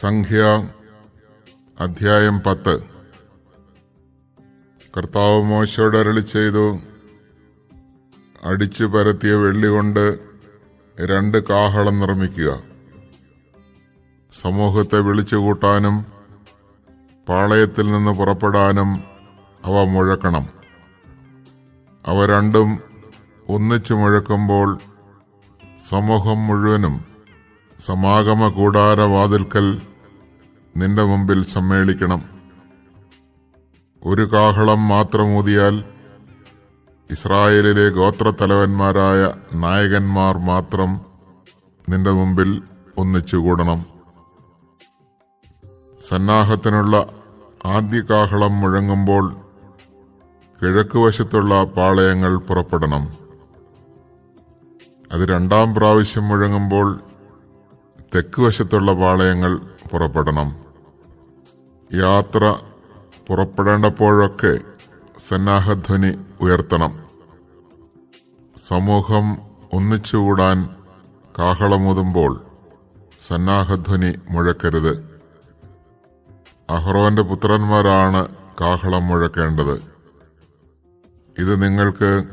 സംഖ്യ അധ്യായം പത്ത്. കർത്താവ് മോശയോട് അരളി ചെയ്തു അടിച്ചു പരത്തിയ വെള്ളി കൊണ്ട് രണ്ട് കാഹളം നിർമ്മിക്കുക. സമൂഹത്തെ വിളിച്ചുകൂട്ടാനും പാളയത്തിൽ നിന്ന് പുറപ്പെടാനും അവ മുഴക്കണം. അവ രണ്ടും ഒന്നിച്ചു മുഴക്കുമ്പോൾ സമൂഹം മുഴുവനും സമാഗമ കൂടാരവാതിൽക്കൽ നിന്റെ മുമ്പിൽ സമ്മേളിക്കണം. ഒരു കാഹളം മാത്രം ഊതിയാൽ ഇസ്രായേലിലെ ഗോത്രത്തലവന്മാരായ നായകന്മാർ മാത്രം നിന്റെ മുമ്പിൽ ഒന്നിച്ചുകൂടണം. സന്നാഹത്തിനുള്ള ആദ്യ കാഹളം മുഴങ്ങുമ്പോൾ കിഴക്കുവശത്തുള്ള പാളയങ്ങൾ പുറപ്പെടണം. അത് രണ്ടാം പ്രാവശ്യം മുഴങ്ങുമ്പോൾ തെക്ക് വശത്തുള്ള പാളയങ്ങൾ പുറപ്പെടണം. യാത്ര പുറപ്പെടേണ്ടപ്പോഴൊക്കെ സന്നാഹധ്വനി ഉയർത്തണം. സമൂഹം ഒന്നിച്ചുകൂടാൻ കാഹളമൂതുമ്പോൾ സന്നാഹധ്വനി മുഴക്കരുത്. അഹ്റോന്റെ പുത്രന്മാരാണ് കാഹളം മുഴക്കേണ്ടത്. ഇത് നിങ്ങൾക്ക്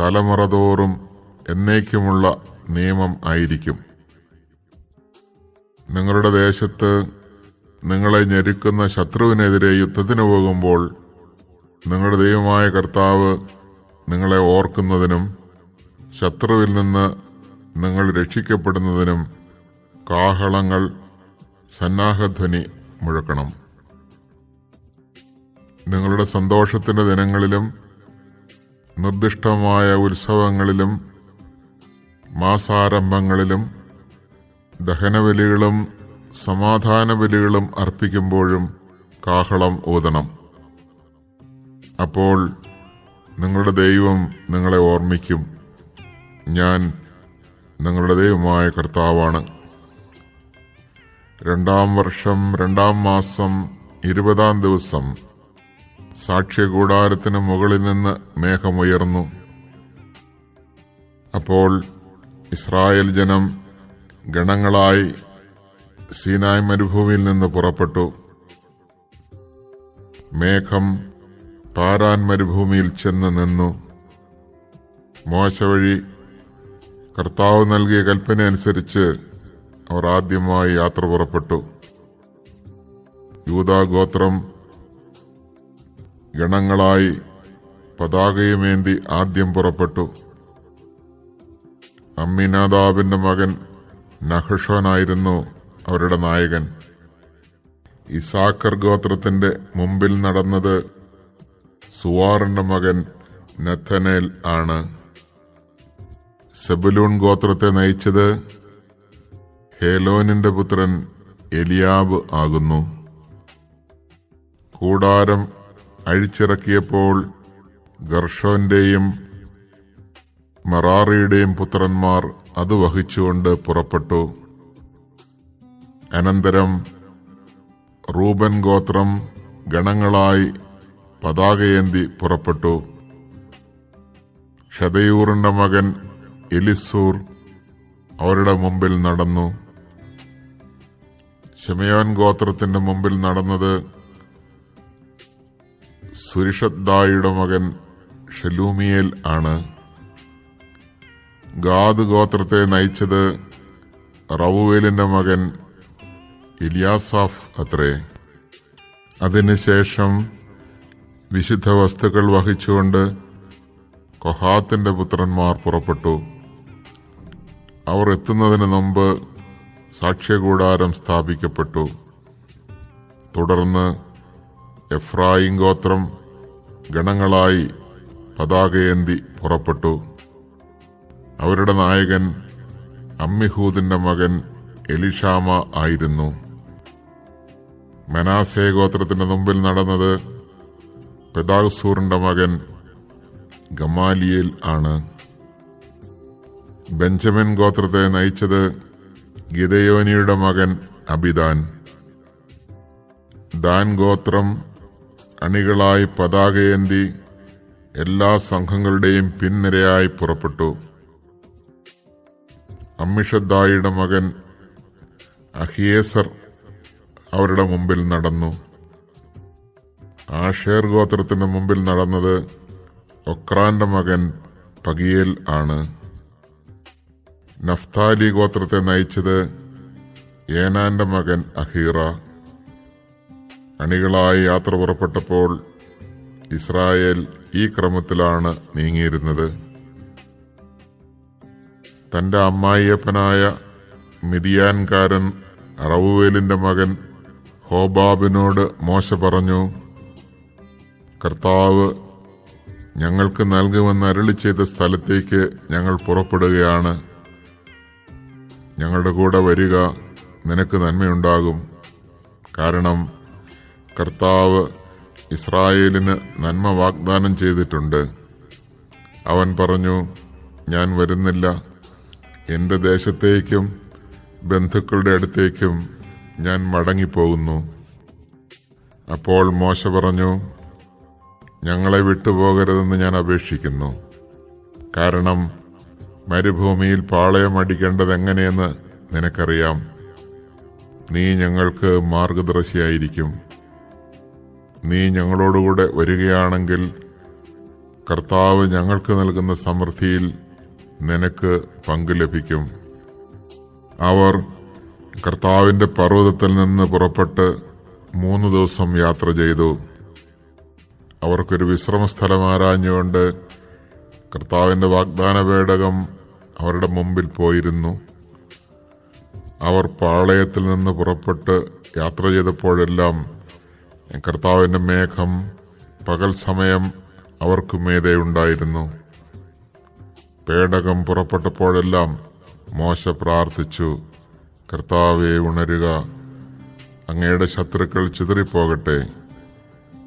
തലമുറ തോറും എന്നേക്കുമുള്ള നിയമം ആയിരിക്കും. നിങ്ങളുടെ ദേശത്ത് നിങ്ങളെ ഞെരുക്കുന്ന ശത്രുവിനെതിരെ യുദ്ധത്തിന് പോകുമ്പോൾ നിങ്ങളുടെ ദൈവമായ കർത്താവ് നിങ്ങളെ ഓർക്കുന്നതിനും ശത്രുവിൽ നിന്ന് നിങ്ങൾ രക്ഷിക്കപ്പെടുന്നതിനും കാഹളങ്ങൾ സന്നാഹധ്വനി മുഴക്കണം. നിങ്ങളുടെ സന്തോഷത്തിന്റെ ദിനങ്ങളിലും നിർദ്ദിഷ്ടമായ ഉത്സവങ്ങളിലും മാസാരംഭങ്ങളിലും ദഹനബലികളും സമാധാന ബലികളും അർപ്പിക്കുമ്പോഴും കാഹളം ഊതണം. അപ്പോൾ നിങ്ങളുടെ ദൈവം നിങ്ങളെ ഓർമ്മിക്കും. ഞാൻ നിങ്ങളുടെ ദൈവമായ കർത്താവാണ്. രണ്ടാം വർഷം രണ്ടാം മാസം ഇരുപതാം ദിവസം സാക്ഷ്യകൂടാരത്തിന് മുകളിൽ നിന്ന് മേഘമുയർന്നു. അപ്പോൾ ഇസ്രായേൽ ജനം ഗണങ്ങളായി സീനായ് മരുഭൂമിയിൽ നിന്ന് പുറപ്പെട്ടു. മേഘം പാരാൻ മരുഭൂമിയിൽ ചെന്ന് നിന്നു. മോശ വഴി കർത്താവ് നൽകിയ കൽപ്പന അനുസരിച്ച് അവർ ആദ്യമായി യാത്ര പുറപ്പെട്ടു. യൂതാഗോത്രം ഗണങ്ങളായി പതാകയുമേന്തി ആദ്യം പുറപ്പെട്ടു. അമ്മിനാദാബിന്റെ മകൻ നഹഷോനായിരുന്നു അവരുടെ നായകൻ. ഇസാക്കർ ഗോത്രത്തിന്റെ മുമ്പിൽ നടന്നത് സുവാറിന്റെ മകൻ നഥനേൽ ആണ്. സെബുലൂൺ ഗോത്രത്തെ നയിച്ചത് ഹേലോനിന്റെ പുത്രൻ എലിയാബ് ആകുന്നു. കൂടാരം അഴിച്ചിറക്കിയപ്പോൾ ഗർഷോന്റെയും മറാറിയുടെയും പുത്രന്മാർ അത് വഹിച്ചുകൊണ്ട് പുറപ്പെട്ടു. അനന്തരം റൂബൻ ഗോത്രം ഗണങ്ങളായി പതാകയേന്തി പുറപ്പെട്ടു. ഷതയൂറിന്റെ മകൻ എലിസൂർ അവരുടെ മുമ്പിൽ നടന്നു. ഷമയോൻ ഗോത്രത്തിന്റെ മുമ്പിൽ നടന്നത് സുരിഷദ്ദായിയുടെ മകൻ ഷലൂമിയേൽ ആണ്. ഗാദ് ഗോത്രത്തെ നയിച്ചത് റവുവേലിന്റെ മകൻ ഇലിയാസാഫ് അത്രേ. അതിനുശേഷം വിശുദ്ധ വസ്തുക്കൾ വഹിച്ചുകൊണ്ട് കൊഹാത്തിന്റെ പുത്രന്മാർ പുറപ്പെട്ടു. അവർ എത്തുന്നതിന് മുമ്പ് സാക്ഷ്യകൂടാരം സ്ഥാപിക്കപ്പെട്ടു. തുടർന്ന് എഫ്രായിം ഗോത്രം ഗണങ്ങളായി പതാകയേന്തി പുറപ്പെട്ടു. അവരുടെ നായകൻ അമ്മിഹൂദിന്റെ മകൻ എലിഷാമ ആയിരുന്നു. മെനാസേ ഗോത്രത്തിന്റെ മുമ്പിൽ നടന്നത് പെദാസൂറിന്റെ മകൻ ഗമാലിയേൽ ആണ്. ബെഞ്ചമിൻ ഗോത്രത്തെ നയിച്ചത് ഗിതയോനിയുടെ മകൻ അബിദാൻ. ദാൻ ഗോത്രം അണികളായി പതാകയേന്തി എല്ലാ സംഘങ്ങളുടെയും പിൻനിരയായി പുറപ്പെട്ടു. അമ്മിഷദ്ദായിയുടെ മകൻ അഹിയേസർ അവരുടെ മുമ്പിൽ നടന്നു. ആഷേർ ഗോത്രത്തിന് മുമ്പിൽ നടന്നത് ഒക്രാന്റെ മകൻ പകിയേൽ ആണ്. നഫ്താലി ഗോത്രത്തെ നയിച്ചത് ഏനാന്റെ മകൻ അഹീറ. അണികളായി യാത്ര പുറപ്പെട്ടപ്പോൾ ഇസ്രായേൽ ഈ ക്രമത്തിലാണ് നീങ്ങിയിരുന്നത്. തന്റെ അമ്മായിയപ്പനായ മിതിയാൻകാരൻ റവുവേലിന്റെ മകൻ ഹോബാബിനോട് മോശ പറഞ്ഞു കർത്താവ് ഞങ്ങൾക്ക് നൽകുമെന്ന് അരളി ചെയ്ത സ്ഥലത്തേക്ക് ഞങ്ങൾ പുറപ്പെടുകയാണ്. ഞങ്ങളുടെ കൂടെ വരിക നിനക്ക് നന്മയുണ്ടാകും. കാരണം കർത്താവ് ഇസ്രായേലിന് നന്മ വാഗ്ദാനം ചെയ്തിട്ടുണ്ട്. അവൻ പറഞ്ഞു ഞാൻ വരുന്നില്ല. എന്റെ ദേശത്തേക്കും ബന്ധുക്കളുടെ അടുത്തേക്കും ഞാൻ മടങ്ങിപ്പോകുന്നു. അപ്പോൾ മോശ പറഞ്ഞു ഞങ്ങളെ വിട്ടുപോകരുതെന്ന് ഞാൻ അപേക്ഷിക്കുന്നു. കാരണം മരുഭൂമിയിൽ പാളയം അടിക്കേണ്ടത് എങ്ങനെയെന്ന് നിനക്കറിയാം. നീ ഞങ്ങൾക്ക് മാർഗദർശിയായിരിക്കും. നീ ഞങ്ങളോടുകൂടെ വരികയാണെങ്കിൽ കർത്താവ് ഞങ്ങൾക്ക് നൽകുന്ന സമൃദ്ധിയിൽ നിനക്ക് പങ്ക് ലഭിക്കും. അവർ കർത്താവിന്റെ പർവതത്തിൽ നിന്ന് പുറപ്പെട്ട് മൂന്ന് ദിവസം യാത്ര ചെയ്തു. അവർക്കൊരു വിശ്രമ സ്ഥലം ആരാഞ്ഞുകൊണ്ട് കർത്താവിന്റെ വാഗ്ദാന പേടകം അവരുടെ മുമ്പിൽ പോയിരുന്നു. അവർ പാളയത്തിൽ നിന്ന് പുറപ്പെട്ട് യാത്ര ചെയ്തപ്പോഴെല്ലാം കർത്താവിന്റെ മേഘം പകൽ സമയം അവർക്കു മേതെ ഉണ്ടായിരുന്നു. പേടകം പുറപ്പെട്ടപ്പോഴെല്ലാം മോശ പ്രാർത്ഥിച്ചു. കർത്താവെ ഉണരുക. അങ്ങയുടെ ശത്രുക്കൾ ചിതറിപ്പോകട്ടെ.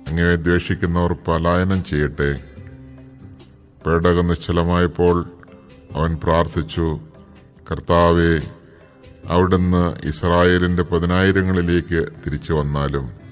അങ്ങയെ ദ്വേഷിക്കുന്നവർ പലായനം ചെയ്യട്ടെ. പേടകം നിശ്ചലമായപ്പോൾ അവൻ പ്രാർത്ഥിച്ചു കർത്താവെ അവിടുന്ന് ഇസ്രായേലിന്റെ പതിനായിരങ്ങളിലേക്ക് തിരിച്ചു വന്നാലും